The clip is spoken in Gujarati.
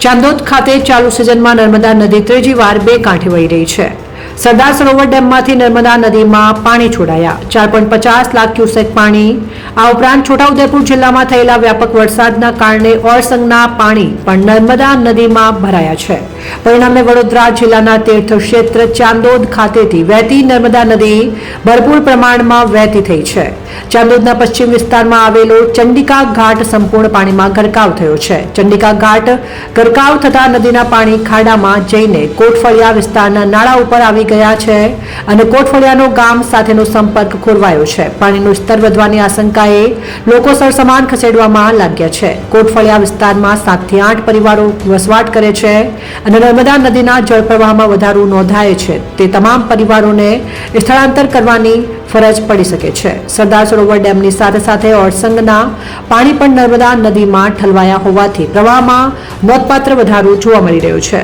ચાંદોદ ખાતે ચાલુ સિઝનમાં નર્મદા નદી ત્રીજી વાર બે કાંઠે વહી રહી છે. સરદાર સરોવર ડેમમાંથી નર્મદા નદીમાં પાણી છોડાયા. ચાર પોઈન્ટ પચાસ લાખ ક્યુસેક પાણી. આ ઉપરાંત છોટાઉદેપુર જિલ્લામાં થયેલા વ્યાપક વરસાદના કારણે ઓરસંગના પાણી પણ નર્મદા નદીમાં ભરાયા છે. પરિણામે વડોદરા જિલ્લાના તીર્થક્ષેત્ર ચાંદોદ ખાતેથી વહેતી નર્મદા નદી ભરપૂર પ્રમાણમાં વહેતી થઈ છે. ચાંદોદના પશ્ચિમ વિસ્તારમાં આવેલો ચંડિકા ઘાટ સંપૂર્ણ પાણીમાં ગરકાવ થયો છે. ચંડિકા ઘાટ ગરકાવ થતા નદીના પાણી ખાડામાં જઈને કોટફળિયા વિસ્તારના નાળા ઉપર આવી ગયા છે અને કોટફળિયાનો ગામ સાથેનો સંપર્ક ખોરવાયો છે. પાણીનું સ્તર વધવાની આશંકાએ લોકો સરસમાન ખસેડવામાં લાગ્યા છે. કોટફળિયા વિસ્તારમાં સાતથી આઠ પરિવારો વસવાટ કરે છે અને નર્મદા નદીના જળપ્રવાહમાં વધારો નોંધાય છે. તે તમામ પરિવારોને સ્થળાંતર કરવાની ફરજ પડી શકે છે. સરદાર સરોવર ડેમની સાથે સાથે ઓરસંગના પાણી પણ નર્મદા નદીમાં ઠલવાયા હોવાથી પ્રવાહમાં નોંધપાત્ર વધારો જોવા મળી રહ્યો છે.